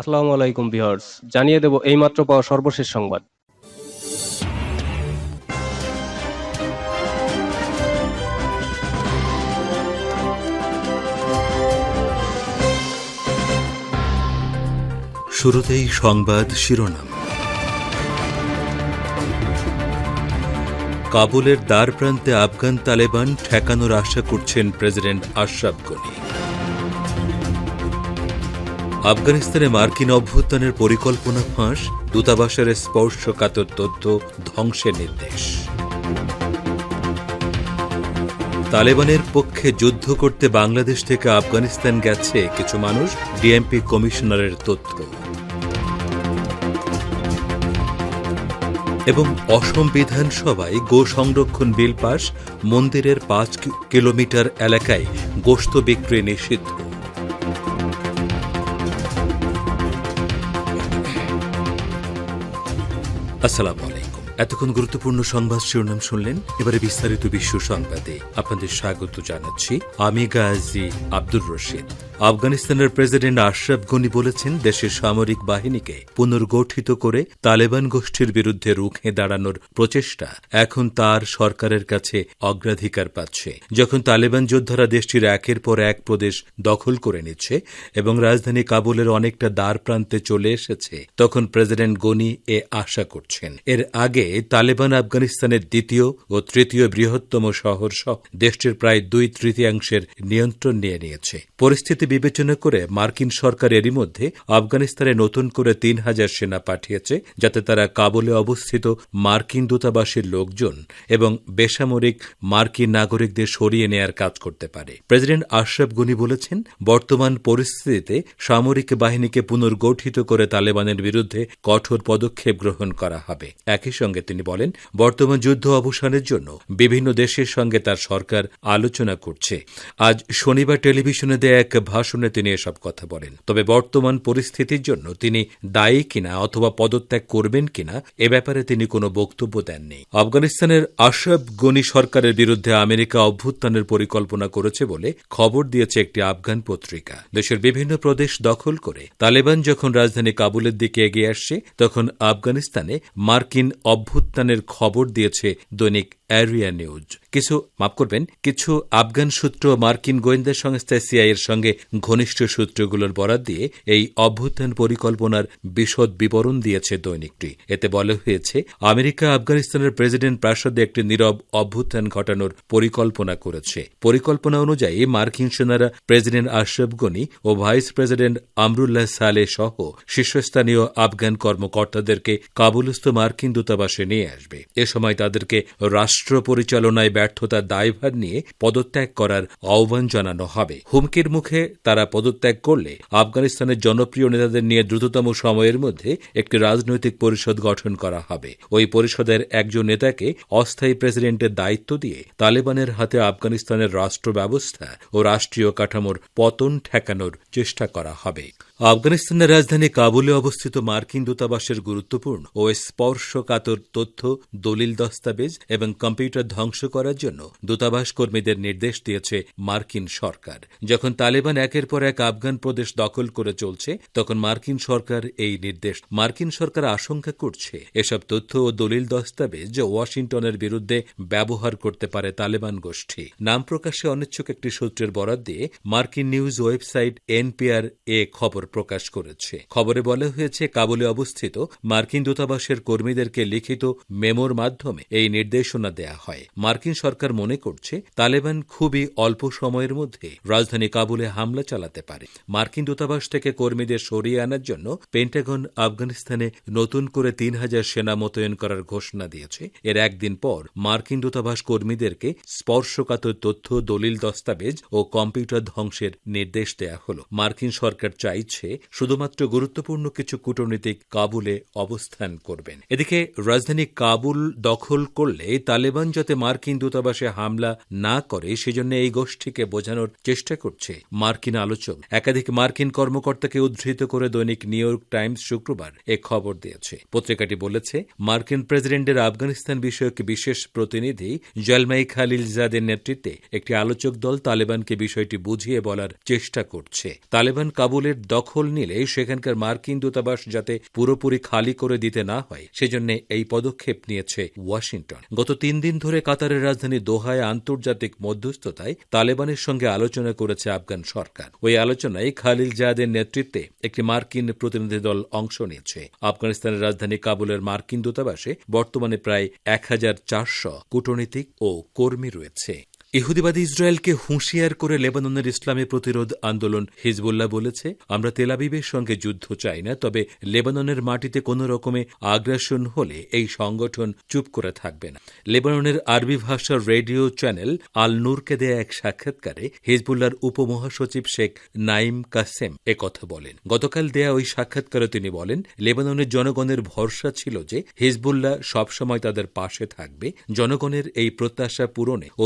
আসসালামু আলাইকুম ভিউয়ার্স, জানিয়ে দেব এইমাত্র পাওয়া সর্বশেষ সংবাদ। শুরুতেই সংবাদ শিরোনাম। কাবুলের দ্বার প্রান্তে আফগান তালেবান ঠেকানোর আশা করছেন প্রেসিডেন্ট আশরাফ গনি। আফগানিস্তানে মার্কিন অভ্যুত্থানের পরিকল্পনা ফাঁস, দূতাবাসের স্পর্শকাতর তথ্য ধ্বংসের নির্দেশ। তালেবানের পক্ষে যুদ্ধ করতে বাংলাদেশ থেকে আফগানিস্তান গেছে কিছু মানুষ, ডিএমপি কমিশনারের তথ্য। এবং অসম বিধানসভায় গো সংরক্ষণ বিল পাশ মন্দিরের পাঁচ কিলোমিটার এলাকায় গোশত বিক্রি নিষিদ্ধ। আসসালামু আলাইকুম। এতক্ষণ গুরুত্বপূর্ণ সংবাদ শিরোনাম শুনলেন এবারে বিস্তারিত বিশ্ব সংবাদে আপনাদের স্বাগত জানাচ্ছি। আমি গাজী আব্দুর রশিদ। আফগানিস্তানের প্রেসিডেন্ট আশরাফ গনি বলেছেন, দেশের সামরিক বাহিনীকে পুনর্গঠিত করে তালেবান গোষ্ঠীর বিরুদ্ধে রুখে দাঁড়ানোর প্রচেষ্টা এখন তার সরকারের কাছে অগ্রাধিকার পাচ্ছে। যখন তালেবান যোদ্ধারা দেশটির একের পর এক প্রদেশ দখল করে নিচ্ছে এবং রাজধানী কাবুলের অনেকটা দ্বার প্রান্তে চলে এসেছে, তখন প্রেসিডেন্ট গনি এ আশা করছেন। এর আগে তালেবান আফগানিস্তানের দ্বিতীয় ও তৃতীয় বৃহত্তম শহর সহ দেশটির প্রায় দুই তৃতীয়াংশের নিয়ন্ত্রণ নিয়ে নিয়েছে। পরিস্থিতি বিবেচনা করে মার্কিন সরকার এরই মধ্যে আফগানিস্তানে নতুন করে তিন হাজার সেনা পাঠিয়েছে, যাতে তারা কাবুলে অবস্থিত মার্কিন দূতাবাসের লোকজন এবং বেসামরিক মার্কিন নাগরিকদের সরিয়ে নেয়ার কাজ করতে পারে। প্রেসিডেন্ট আশরাফ গনি বলেছেন, বর্তমান পরিস্থিতিতে সামরিক বাহিনীকে পুনর্গঠিত করে তালেবানের বিরুদ্ধে কঠোর পদক্ষেপ গ্রহণ করা হবে। একই সঙ্গে তিনি বলেন, বর্তমান যুদ্ধ অবসানের জন্য বিভিন্ন দেশের সঙ্গে তার সরকার আলোচনা করছে। আজ শনিবার টেলিভিশনে দেয়া এক ভাষণে তিনি এসব কথা বলেন। তবে বর্তমান পরিস্থিতির জন্য তিনি দায়ী কিনা অথবা পদত্যাগ করবেন কিনা এ ব্যাপারে তিনি কোনো বক্তব্য দেননি। আফগানিস্তানের আশরাফ গনি সরকারের বিরুদ্ধে আমেরিকা অভ্যুত্থানের পরিকল্পনা করেছে বলে খবর দিয়েছে একটি আফগান পত্রিকা। দেশের বিভিন্ন প্রদেশ দখল করে তালেবান যখন রাজধানী কাবুলের দিকে এগিয়ে আসছে, তখন আফগানিস্তানে মার্কিন অভ্যুত্থানের খবর দিয়েছে দৈনিক অ্যারিয়া নিউজ। কিছু মাফ করবেন, কিছু আফগান সূত্র মার্কিন গোয়েন্দা সংস্থা সিআই এর সঙ্গে ঘনিষ্ঠ সূত্রগুলোর বরাত দিয়ে এই অভ্যুত্থান পরিকল্পনার বিশদ বিবরণ দিয়েছে দৈনিকটি। এতে বলা হয়েছে, আমেরিকা আফগানিস্তানের প্রেসিডেন্ট প্রাসাদে একটি নীরব অভ্যুত্থান ঘটানোর পরিকল্পনা করেছে। পরিকল্পনা অনুযায়ী মার্কিন সেনারা প্রেসিডেন্ট আশরফ গনি ও ভাইস প্রেসিডেন্ট আমরুল্লাহ সালে সহ শীর্ষস্থানীয় আফগান কর্মকর্তাদেরকে কাবুলস্থ মার্কিন দূতাবাসে নিয়ে আসবে। এ সময় তাদেরকে রাষ্ট্র পরিচালনায় ব্যর্থতার দায়ভার নিয়ে পদত্যাগ করার আহ্বান জানানো হবে। হুমকির মুখে তারা পদত্যাগ করলে আফগানিস্তানের জনপ্রিয় নেতাদের নিয়ে দ্রুততম সময়ের মধ্যে একটি রাজনৈতিক পরিষদ গঠন করা হবে। ওই পরিষদের একজন নেতাকে অস্থায়ী প্রেসিডেন্টের দায়িত্ব দিয়ে তালেবানের হাতে আফগানিস্তানের রাষ্ট্র ব্যবস্থা ও রাষ্ট্রীয় কাঠামোর পতন ঠেকানোর চেষ্টা করা হবে। আফগানিস্তানের রাজধানী কাবুলে অবস্থিত মার্কিন দূতাবাসের গুরুত্বপূর্ণ ও স্পর্শকাতর তথ্য, দলিল দস্তাবেজ এবং কম্পিউটার ধ্বংস করার জন্য দূতাবাস কর্মীদের নির্দেশ দিয়েছে মার্কিন সরকার। যখন তালেবান একের পর এক আফগান প্রদেশ দখল করে চলছে, তখন মার্কিন সরকার এই নির্দেশ। মার্কিন সরকার আশঙ্কা করছে এসব তথ্য ও দলিল দস্তাবেজ ওয়াশিংটনের বিরুদ্ধে ব্যবহার করতে পারে তালেবান গোষ্ঠী। নাম প্রকাশে অনিচ্ছুক একটি সূত্রের বরাত দিয়ে মার্কিন নিউজ ওয়েবসাইট এনপিআর এ খবর প্রকাশ করেছে। খবরে বলা হয়েছে, কাবুলে অবস্থিত মার্কিন দূতাবাসের কর্মীদেরকে লিখিত মেমোর মাধ্যমে এই নির্দেশনা দেয়া হয়। মার্কিন সরকার মনে করছে, তালেবান খুবই অল্প সময়ের মধ্যে রাজধানী কাবুলে হামলা চালাতে পারে। মার্কিন দূতাবাস থেকে কর্মীদের সরিয়ে আনার জন্য পেন্টাগন আফগানিস্তানে নতুন করে তিন হাজার সেনা মোতায়েন করার ঘোষণা দিয়েছে। এর একদিন পর মার্কিন দূতাবাস কর্মীদেরকে স্পর্শকাতর তথ্য, দলিল দস্তাবেজ ও কম্পিউটার ধ্বংসের নির্দেশ দেয়া হল। মার্কিন সরকার চাইছে শুধুমাত্র গুরুত্বপূর্ণ কিছু কূটনীতিক কাবুলে অবস্থান করবেন। এদিকে রাজধানী কাবুল দখল করলে তালেবান তালেবান যাতে মার্কিন দূতাবাসে হামলা না করে, সেজন্য এই গোষ্ঠীকে বোঝানোর চেষ্টা করছে মার্কিন আলোচক। একাধিক মার্কিন কর্মকর্তাকে উদ্ধৃত করে দৈনিক নিউ টাইমস শুক্রবার এ খবর দিয়েছে। পত্রিকাটি বলেছে, মার্কিন প্রেসিডেন্টের আফগানিস্তান বিষয়ক বিশেষ প্রতিনিধি জলমাই খালিলজাদের নেতৃত্বে একটি আলোচক দল তালেবানকে বিষয়টি বুঝিয়ে বলার চেষ্টা করছে। তালেবান কাবুলের দখল নিলে সেখানকার মার্কিন দূতাবাস যাতে পুরোপুরি খালি করে দিতে না হয়, সেজন্য এই পদক্ষেপ নিয়েছে ওয়াশিংটন। গত তিন দিন ধরে কাতারের রাজধানী দোহায় আন্তর্জাতিক মধ্যস্থতায় তালেবানের সঙ্গে আলোচনা করেছে আফগান সরকার। ওই আলোচনায় খালিল জাহাদের নেতৃত্বে একটি মার্কিন প্রতিনিধি দল অংশ নিয়েছে। আফগানিস্তানের রাজধানী কাবুলের মার্কিন দূতাবাসে বর্তমানে প্রায় এক হাজার চারশো কূটনীতিক ও কর্মী রয়েছে। ইহুদিবাদী ইসরায়েলকে হুঁশিয়ার করে লেবাননের ইসলামী প্রতিরোধ আন্দোলন হিজবুল্লাহ বলেছে, আমরা তেলাবিবের সঙ্গে যুদ্ধ চাই না, তবে লেবাননের মাটিতে কোনো রকমে আগ্রাসন হলে এই সংগঠন চুপ করে থাকবে না। লেবাননের আরবি ভাষার রেডিও চ্যানেল আল নূরকে দেয়া এক সাক্ষাৎকারে হিজবুল্লাহর উপমহাসচিব শেখ নাইম কাসেম কথা বলেন। গতকাল দেয়া ওই সাক্ষাৎকারে তিনি বলেন, লেবাননের জনগণের ভরসা ছিল যে হিজবুল্লাহ সবসময় তাদের পাশে থাকবে। জনগণের এই প্রত্যাশা পূরণে ও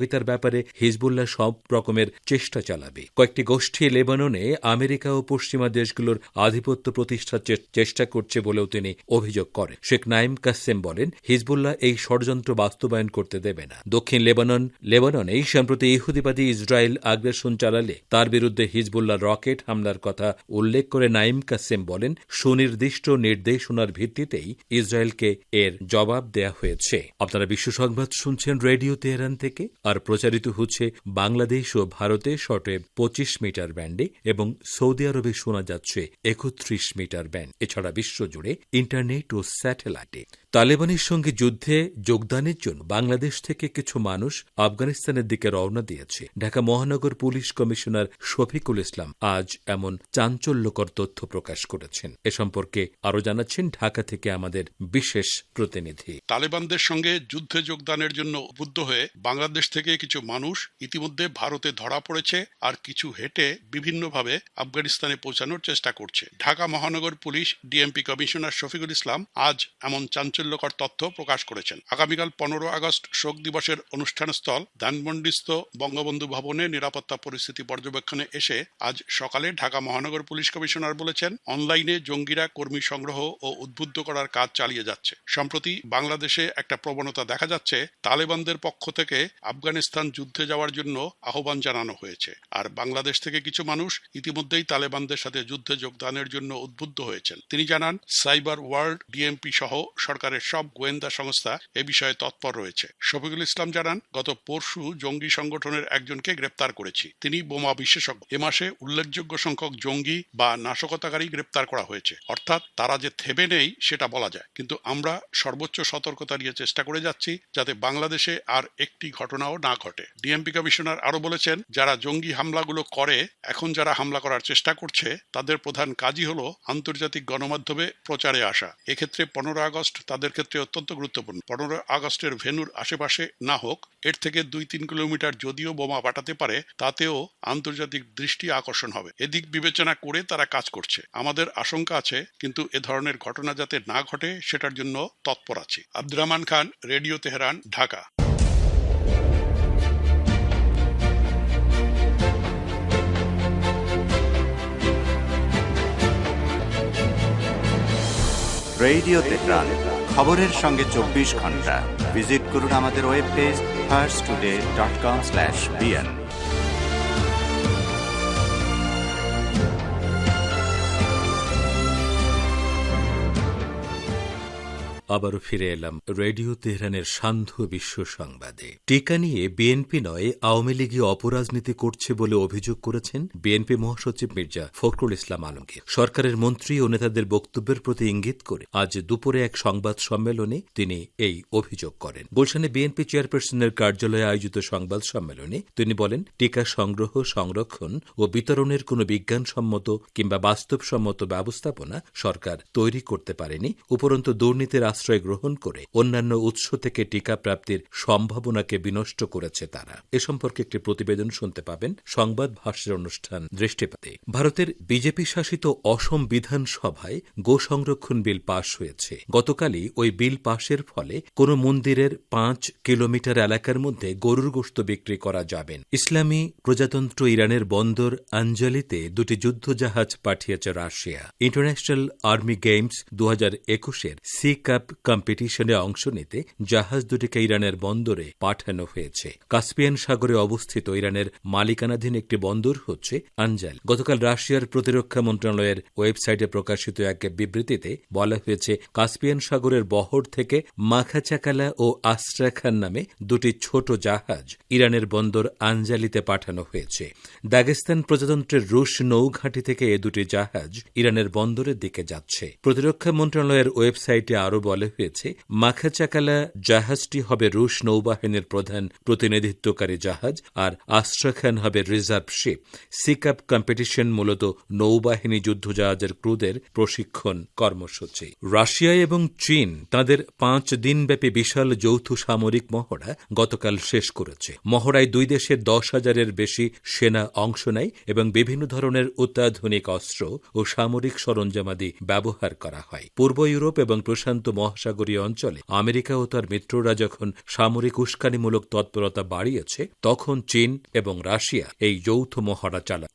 সহযোগিতার ব্যাপারে হিজবুল্লাহ সব রকমের চেষ্টা চালাবে। কয়েকটি গোষ্ঠী লেবাননে আমেরিকা ও পশ্চিমা দেশগুলোর আধিপত্য প্রতিষ্ঠার চেষ্টা করছে বলেও তিনি অভিযোগ করেন। শেখ নাইম কাসেম বলেন, হিজবুল্লাহ এই ষড়যন্ত্র বাস্তবায়ন করতে দেবে না। দক্ষিণ লেবানন, লেবাননেই সম্প্রতি ইহুদিবাদী ইসরায়েল আগ্রাসন চালালে তার বিরুদ্ধে হিজবুল্লাহ রকেট হামলার কথা উল্লেখ করে নাইম কাসেম বলেন, সুনির্দিষ্ট নির্দেশনার ভিত্তিতেই ইসরায়েলকে এর জবাব দেয়া হয়েছে। আপনারা বিশ্ব সংবাদ শুনছেন রেডিও তেহরান থেকে। আর প্রচারিত হচ্ছে বাংলাদেশ ও ভারতে শটে পঁচিশ মিটার ব্যান্ডে এবং সৌদি আরবে শোনা যাচ্ছে একত্রিশ মিটার ব্যান্ড, এছাড়া বিশ্বজুড়ে ইন্টারনেট ও স্যাটেলাইটে। তালেবানের সঙ্গে যুদ্ধে যোগদানের জন্য বাংলাদেশ থেকে কিছু মানুষ আফগানিস্তানের দিকে রওনা দিয়েছে। ঢাকা মহানগর পুলিশ কমিশনার শফিকুল ইসলাম আজ এমন চাঞ্চল্যকর তথ্য প্রকাশ করেছেন। এ সম্পর্কে আরও জানাচ্ছেন ঢাকা থেকে আমাদের বিশেষ প্রতিনিধি। তালেবানদের সঙ্গে যুদ্ধে যোগদানের জন্য উদ্বুদ্ধ হয়ে বাংলাদেশ থেকে কিছু মানুষ ইতিমধ্যে ভারতে ধরা পড়েছে আর কিছু হেঁটে বিভিন্নভাবে আফগানিস্তানে পৌঁছানোর চেষ্টা করছে। ঢাকা মহানগর police DMP commissioner Shafiqul Islam আজ এমন চাঞ্চল্যকর তথ্য প্রকাশ করেছেন। আগামীকাল পনেরো আগস্ট শোক দিবসের অনুষ্ঠানস্থল ধানমন্ডিস্থ বঙ্গবন্ধু ভবনে নিরাপত্তা পরিস্থিতি পর্যবেক্ষণে এসে আজ সকালে ঢাকা মহানগর পুলিশ কমিশনার বলেছেন, অনলাইনে জঙ্গিরা কর্মী সংগ্রহ ও উদ্বুদ্ধ করার কাজ চালিয়ে যাচ্ছে। সম্প্রতি বাংলাদেশে একটা প্রবণতা দেখা যাচ্ছে, তালেবানদের পক্ষ থেকে আফগানিস্তান যুদ্ধে যাওয়ার জন্য আহ্বান জানানো হয়েছে। আর বাংলাদেশ থেকে কিছু মানুষ ইতিমধ্যেই তালেবানদের সাথে যুদ্ধে যোগদানের জন্য উদ্বুদ্ধ হয়েছেন। তিনি জানান, সাইবার ওয়ার্ল্ড ডিএমপি সহ সরকারের সব গোয়েন্দা সংস্থা এ বিষয়ে তৎপর রয়েছে। শফিকুল ইসলাম জানান, গত পরশু জঙ্গি সংগঠনের একজনকে গ্রেপ্তার করেছি। তিনি বোমা বিশেষজ্ঞ। এ মাসে উল্লেখযোগ্য সংখ্যক জঙ্গি বা নাশকতাকারী গ্রেপ্তার করা হয়েছে। অর্থাৎ তারা যে থেমে নেই, সেটা বলা যায়। কিন্তু আমরা সর্বোচ্চ সতর্কতা নিয়ে চেষ্টা করে যাচ্ছি, যাতে বাংলাদেশে আর একটি ঘটনাও না ঘটে। ডিএমপি কমিশনার আরও বলেছেন, যারা জঙ্গি হামলাগুলো করে, এখন যারা হামলা করার চেষ্টা করছে, তাদের প্রধান কাজই হলো আন্তর্জাতিক গণমাধ্যমে প্রচারে আসা। এক্ষেত্রে পনেরো আগস্ট তাদের ক্ষেত্রে অত্যন্ত গুরুত্বপূর্ণ। পনেরো আগস্টের ভেনুর আশেপাশে না হোক, এর থেকে দুই তিন কিলোমিটার যদিও বোমা পাঠাতে পারে, তাতেও আন্তর্জাতিক দৃষ্টি আকর্ষণ হবে। এদিক বিবেচনা করে তারা কাজ করছে। আমাদের আশঙ্কা আছে, কিন্তু এ ধরনের ঘটনা যাতে না ঘটে, সেটার জন্য তৎপর আছে। Abdur Rahman Khan, radio Tehran, Dhaka. Radio Tehran খবরের সঙ্গে চব্বিশ ঘণ্টা। ভিজিট করুন আমাদের web page Pars today dot com slash BN আবারও ফিরে এলাম রেডিও তেহরানের সান্ধ্য বিশ্ব সংবাদে। টিকা নিয়ে বিএনপি নয়, আওয়ামী লীগই অপরাজনীতি করছে বলে অভিযোগ করেছেন বিএনপি মহাসচিব মির্জা ফখরুল ইসলাম আলমগীর। সরকারের মন্ত্রী ও নেতাদের বক্তব্যের প্রতি ইঙ্গিত করে আজ দুপুরে এক সংবাদ সম্মেলনে তিনি এই অভিযোগ করেন। গুলশানে বিএনপি চেয়ারপারসনের কার্যালয়ে আয়োজিত সংবাদ সম্মেলনে তিনি বলেন, টিকা সংগ্রহ, সংরক্ষণ ও বিতরণের কোনো বিজ্ঞানসম্মত কিংবা বাস্তবসম্মত ব্যবস্থাপনা সরকার তৈরি করতে পারেনি, উপরন্তু দুর্নীতির আশ্রয় গ্রহণ করে অন্যান্য উৎস থেকে টিকা প্রাপ্তির সম্ভাবনাকে বিনষ্ট করেছে তারা। এ সম্পর্কে একটি প্রতিবেদন শুনতে পাবেন সংবাদ ভাষ্যের অনুষ্ঠান দৃষ্টিপাতে। ভারতের বিজেপি শাসিত অসম বিধানসভায় গো সংরক্ষণ বিল পাশ হয়েছে। গতকালই ওই বিল পাশের ফলে কোন মন্দিরের পাঁচ কিলোমিটার এলাকার মধ্যে গরুর গোস্ত বিক্রি করা যাবে ইসলামী প্রজাতন্ত্র ইরানের বন্দর আঞ্জলিতে দুটি যুদ্ধজাহাজ পাঠিয়েছে রাশিয়া। ইন্টারন্যাশনাল আর্মি গেমস দু একুশের সি কাপ কম্পিটিশনে অংশ নিতে জাহাজ দুটিকে ইরানের বন্দরে পাঠানো হয়েছে। কাস্পিয়ান সাগরে অবস্থিত ইরানের মালিকানাধীন একটি বন্দর হচ্ছে আঞ্জাল। গতকাল রাশিয়ার প্রতিরক্ষা মন্ত্রণালয়ের ওয়েবসাইটে প্রকাশিত এক বিবৃতিতে বলা হয়েছে, কাস্পিয়ান সাগরের বহর থেকে মাখাচাকালা ও আস্ট্রাখান নামে দুটি ছোট জাহাজ ইরানের বন্দর আঞ্জালিতে পাঠানো হয়েছে। দাগেস্তান প্রজাতন্ত্রের রুশ নৌঘাঁটি থেকে এ দুটি জাহাজ ইরানের বন্দরের দিকে যাচ্ছে। প্রতিরক্ষা মন্ত্রণালয়ের ওয়েবসাইটে আরও বলা হয়েছে, মাখাচাকালা জাহাজটি হবে রুশ নৌবাহিনীর প্রধান প্রতিনিধিত্বকারী জাহাজ আর আস্ট্রাখান হবে রিজার্ভ শিপ। সিকাপ কম্পিটিশন মূলত নৌবাহিনী যুদ্ধজাহাজের ক্রুদের প্রশিক্ষণ কর্মসূচি। রাশিয়া এবং চীন তাদের পাঁচ দিনব্যাপী বিশাল যৌথ সামরিক মহড়া গতকাল শেষ করেছে। মহড়ায় দুই দেশের দশ হাজারের বেশি সেনা অংশ নেয় এবং বিভিন্ন ধরনের অত্যাধুনিক অস্ত্র ও সামরিক সরঞ্জামাদি ব্যবহার করা হয়। পূর্ব ইউরোপ এবং প্রশান্ত মহাসাগরীয় অঞ্চলে আমেরিকা ও তার মিত্ররা যখন সামরিক উস্কানিমূলক তৎপরতা বাড়িয়েছে, তখন চীন এবং রাশিয়া এই যৌথ মহড়া চালায়।